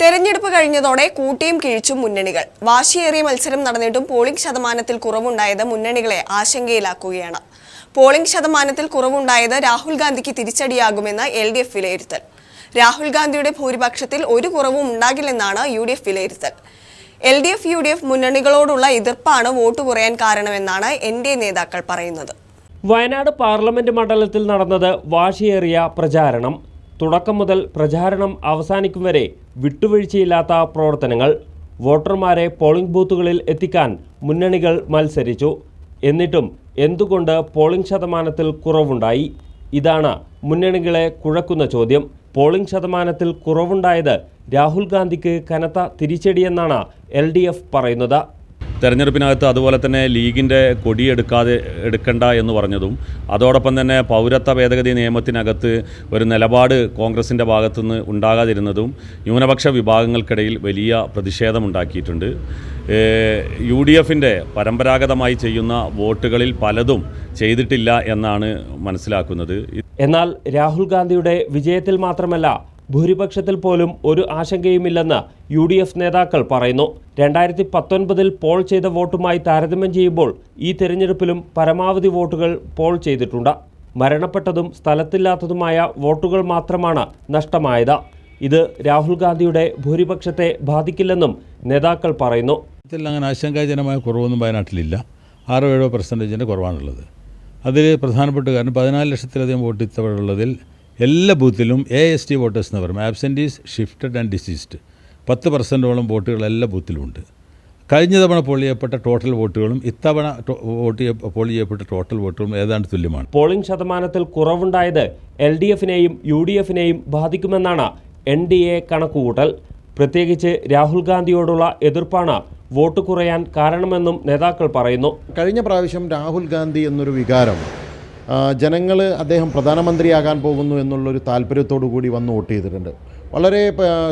തെരഞ്ഞെടുപ്പ് കഴിഞ്ഞതോടെ കൂട്ടിയും കിഴിച്ചും മുന്നണികൾ. വാശിയേറിയ മത്സരം നടന്നിട്ടും പോളിംഗ് ശതമാനത്തിൽ കുറവുണ്ടായത് മുന്നണികളെ ആശങ്കയിലാക്കുകയാണ്. പോളിംഗ് ശതമാനത്തിൽ കുറവുണ്ടായത് രാഹുൽ ഗാന്ധിക്ക് തിരിച്ചടിയാകുമെന്ന് എൽ ഡി എഫ് വിലയിരുത്തൽ. രാഹുൽ ഗാന്ധിയുടെ ഭൂരിപക്ഷത്തിൽ ഒരു കുറവും ഉണ്ടാകില്ലെന്നാണ് യു ഡി എഫ് വിലയിരുത്തൽ. L D F U D F മുന്നണികളോടുള്ള എതിർപ്പാണ് വോട്ട് കുറയാൻ കാരണമെന്നാണ് എൻ ഡി എ നേതാക്കൾ പറയുന്നത്. വയനാട് പാർലമെന്റ് മണ്ഡലത്തിൽ നടന്നത് വാശിയേറിയ പ്രചാരണം. തുടക്കം മുതൽ പ്രചാരണം അവസാനിക്കും വരെ വിട്ടുവീഴ്ചയില്ലാത്ത പ്രവർത്തനങ്ങൾ വോട്ടർമാരെ പോളിംഗ് ബൂത്തുകളിൽ എത്തിക്കാൻ മുന്നണികൾ മത്സരിച്ചു. എന്നിട്ടും എന്തുകൊണ്ട് പോളിംഗ് ശതമാനത്തിൽ കുറവുണ്ടായി? ഇതാണ് മുന്നണികളെ കുഴക്കുന്ന ചോദ്യം. പോളിംഗ് ശതമാനത്തിൽ കുറവുണ്ടായത് രാഹുൽ ഗാന്ധിക്ക് കനത്ത തിരിച്ചടിയെന്നാണ് എൽ പറയുന്നത്. തെരഞ്ഞെടുപ്പിനകത്ത് അതുപോലെ തന്നെ ലീഗിന്റെ കൊടിയെടുക്കാതെ എടുക്കണ്ട എന്ന് പറഞ്ഞതും അതോടൊപ്പം തന്നെ പൗരത്വ ഭേദഗതി നിയമത്തിനകത്ത് ഒരു നിലപാട് കോൺഗ്രസിന്റെ ഭാഗത്തുനിന്ന് ഉണ്ടാകാതിരുന്നതും ന്യൂനപക്ഷ വിഭാഗങ്ങൾക്കിടയിൽ വലിയ പ്രതിഷേധമുണ്ടാക്കിയിട്ടുണ്ട്. യു ഡി എഫിന്റെ പരമ്പരാഗതമായി ചെയ്യുന്ന വോട്ടുകളിൽ പലതും ചെയ്തിട്ടില്ല എന്നാണ് മനസ്സിലാക്കുന്നത്. എന്നാൽ രാഹുൽ ഗാന്ധിയുടെ വിജയത്തിൽ മാത്രമല്ല ഭൂരിപക്ഷത്തിൽ പോലും ഒരു ആശങ്കയുമില്ലെന്ന് യു ഡി എഫ് നേതാക്കൾ പറയുന്നു. രണ്ടായിരത്തി പത്തൊൻപതിൽ പോൾ ചെയ്ത വോട്ടുമായി താരതമ്യം ചെയ്യുമ്പോൾ ഈ തെരഞ്ഞെടുപ്പിലും പരമാവധി വോട്ടുകൾ പോൾ ചെയ്തിട്ടുണ്ട്. മരണപ്പെട്ടതും സ്ഥലത്തില്ലാത്തതുമായ വോട്ടുകൾ മാത്രമാണ് നഷ്ടമായത്. ഇത് രാഹുൽ ഗാന്ധിയുടെ ഭൂരിപക്ഷത്തെ ബാധിക്കില്ലെന്നും നേതാക്കൾ പറയുന്നു. അങ്ങനെ ആശങ്കാജനമായ കുറവൊന്നും വയനാട്ടിലില്ല. ആറോ ഏഴോ പെർസെന്റേജിന്റെ കുറവാണുള്ളത്. അതിൽ പ്രധാനപ്പെട്ട കാരണം പതിനാല് ലക്ഷത്തിലധികം വോട്ട് ഇത്തവണയുള്ളതിൽ എല്ലാ ബൂത്തിലും എ എസ് ടി വോട്ടേഴ്സ് എന്ന് പറയും. ആബ്സെന്റീസ് ഷിഫ്റ്റഡ് ആൻഡ് ഡിസീസ്ഡ് പത്ത് പെർസെന്റോളം വോട്ടുകൾ എല്ലാ ബൂത്തിലുമുണ്ട് കഴിഞ്ഞ തവണ പോൾ ചെയ്യപ്പെട്ട ടോട്ടൽ വോട്ടുകളും ഇത്തവണ വോട്ട് ചെയ്യ പോൾ ചെയ്യപ്പെട്ട ടോട്ടൽ വോട്ടുകളും ഏതാണ്ട് തുല്യമാണ്. പോളിംഗ് ശതമാനത്തിൽ കുറവുണ്ടായത് എൽ ഡി എഫിനെയും യു ഡി എഫിനെയും ബാധിക്കുമെന്നാണ് എൻ ഡി എ കണക്കുകൂട്ടൽ. പ്രത്യേകിച്ച് രാഹുൽ ഗാന്ധിയോടുള്ള എതിർപ്പാണ് വോട്ട് കുറയാൻ കാരണമെന്നും നേതാക്കൾ പറയുന്നു. കഴിഞ്ഞ പ്രാവശ്യം രാഹുൽ ഗാന്ധി എന്നൊരു വികാരം ജനങ്ങൾ അദ്ദേഹം പ്രധാനമന്ത്രിയാകാൻ പോകുന്നു എന്നുള്ളൊരു താല്പര്യത്തോടു കൂടി വന്ന് വോട്ട് ചെയ്തിട്ടുണ്ട്. വളരെ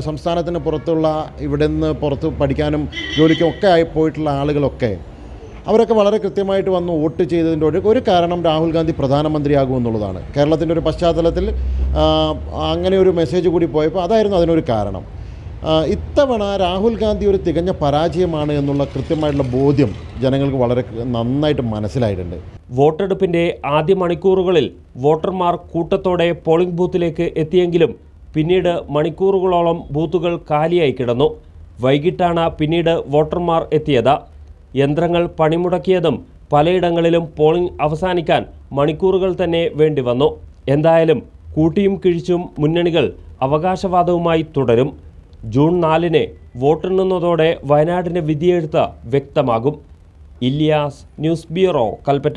സംസ്ഥാനത്തിന് പുറത്തുള്ള ഇവിടെ നിന്ന് പുറത്ത് പഠിക്കാനും ജോലിക്കും ഒക്കെ ആയി പോയിട്ടുള്ള ആളുകളൊക്കെ അവരൊക്കെ വളരെ കൃത്യമായിട്ട് വന്ന് വോട്ട് ചെയ്തതിന്റെ ഒരു ഒരു കാരണം രാഹുൽ ഗാന്ധി പ്രധാനമന്ത്രിയാകും എന്നുള്ളതാണ്. കേരളത്തിന്റെ ഒരു പശ്ചാത്തലത്തിൽ അങ്ങനെ ഒരു മെസ്സേജ് കൂടി പോയപ്പോൾ അതായിരുന്നു അതിനൊരു കാരണം. ഇത്തവണ രാഹുൽ ഗാന്ധി ഒരു തികഞ്ഞ പരാജയമാണ് എന്നുള്ള കൃത്യമായിട്ടുള്ള ബോധ്യം ജനങ്ങൾക്ക് വളരെ നന്നായിട്ട് മനസ്സിലായിട്ടുണ്ട്. വോട്ടെടുപ്പിന്റെ ആദ്യ മണിക്കൂറുകളിൽ വോട്ടർമാർ കൂട്ടത്തോടെ പോളിംഗ് ബൂത്തിലേക്ക് എത്തിയെങ്കിലും പിന്നീട് മണിക്കൂറുകളോളം ബൂത്തുകൾ കാലിയായി കിടന്നു. വൈകിട്ടാണ് പിന്നീട് വോട്ടർമാർ എത്തിയത്. യന്ത്രങ്ങൾ പണിമുടക്കിയതും പലയിടങ്ങളിലും പോളിംഗ് അവസാനിക്കാൻ മണിക്കൂറുകൾ തന്നെ വേണ്ടി വന്നു എന്തായാലും കൂട്ടിയും കിഴിച്ചും മുന്നണികൾ അവകാശവാദവുമായി തുടരും. ജൂൺ നാലിന് വോട്ടെണ്ണുന്നതോടെ വയനാടിന്റെ വിധിയെഴുത്ത് വ്യക്തമാകും. Illiyas news bureau Kalpetta